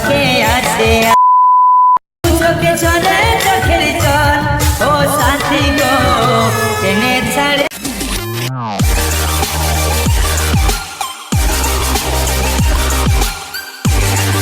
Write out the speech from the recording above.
কে আছে চোখে চলে